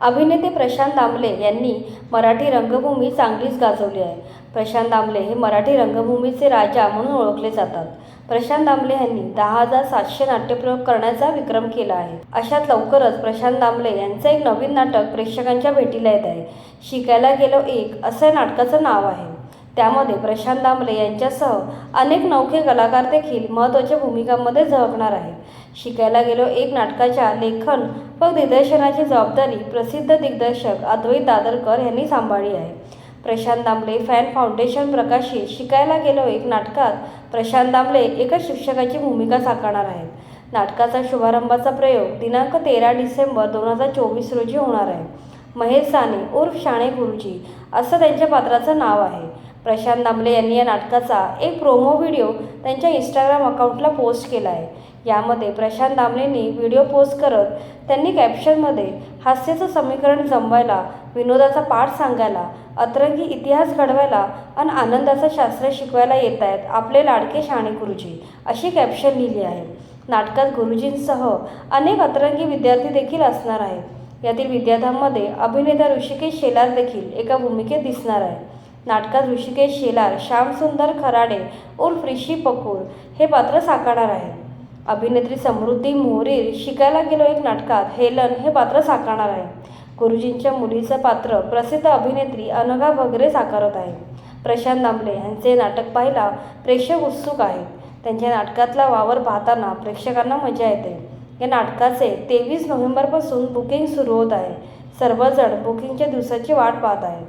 अभिनेते प्रशांत दामले यांनी मराठी रंगभूमी चांगलीच गाजवली आहे. प्रशांत दामले हे मराठी रंगभूमीचे राजा म्हणून ओळखले जातात. प्रशांत दामले यांनी दहा हजार सातशे नाट्यप्रयोग करण्याचा विक्रम केला आहे. अशात लवकरच प्रशांत दामले यांचं एक नवीन नाटक प्रेक्षकांच्या भेटीला येत आहे. शिकायला गेलो एक असं नाटकाचं नाव आहे. त्यामध्ये प्रशांत दामले यांच्यासह अनेक नौखे कलाकार देखील महत्त्वाच्या भूमिकांमध्ये झळकणार आहेत. शिकायला गेलो एक नाटकाच्या लेखन व दिग्दर्शनाची जबाबदारी प्रसिद्ध दिग्दर्शक अद्वैत दादरकर यांनी सांभाळली आहे. प्रशांत दामले फॅन फाउंडेशन प्रकाशित शिकायला गेलो एक नाटकात प्रशांत दामले एका शिक्षकाची भूमिका साकारणार आहेत. नाटकाचा शुभारंभाचा प्रयोग दिनांक तेरा डिसेंबर दोन हजार चोवीस रोजी होणार आहे. महेश साने उर्फ शाणे गुरुजी असं त्यांच्या पात्राचं नाव आहे. प्रशांत दामले यांनी या नाटकाचा एक प्रोमो व्हिडिओ त्यांच्या इंस्टाग्राम अकाउंटला पोस्ट केला आहे. यामध्ये प्रशांत दामलेंनी व्हिडिओ पोस्ट करत त्यांनी कॅप्शनमध्ये हास्याचं समीकरण जमवायला विनोदाचा पाठ सांगायला अतरंगी इतिहास घडवायला आणि आनंदाचं शास्त्र शिकवायला येत आहेत आपले लाडके शहाणे गुरुजी अशी कॅप्शन लिहिली आहे. नाटकात गुरुजींसह अनेक अतरंगी विद्यार्थी देखील असणार आहेत. यातील विद्यार्थ्यांमध्ये अभिनेता ऋषिकेश शेलार देखील एका भूमिकेत दिसणार आहे नाटकात ऋषिकेश शेलार श्यामसुंदर खराडे उर्फ ऋषी पकूर हे पात्र साकारणार आहेत. अभिनेत्री समृद्धी मोहरीर शिकायला गेलो एक नाटकात हेलन हे पात्र साकारणार आहे गुरुजींच्या मुलीचं पात्र प्रसिद्ध अभिनेत्री अनघा भगरे साकारत आहे प्रशांत दामले यांचे नाटक पाहायला प्रेक्षक उत्सुक आहेत. त्यांच्या नाटकातला वावर पाहताना प्रेक्षकांना मजा येते. या नाटकाचे तेवीस नोव्हेंबरपासून बुकिंग सुरू होत आहे. सर्वजण बुकिंगच्या दिवसाची वाट पाहत आहेत.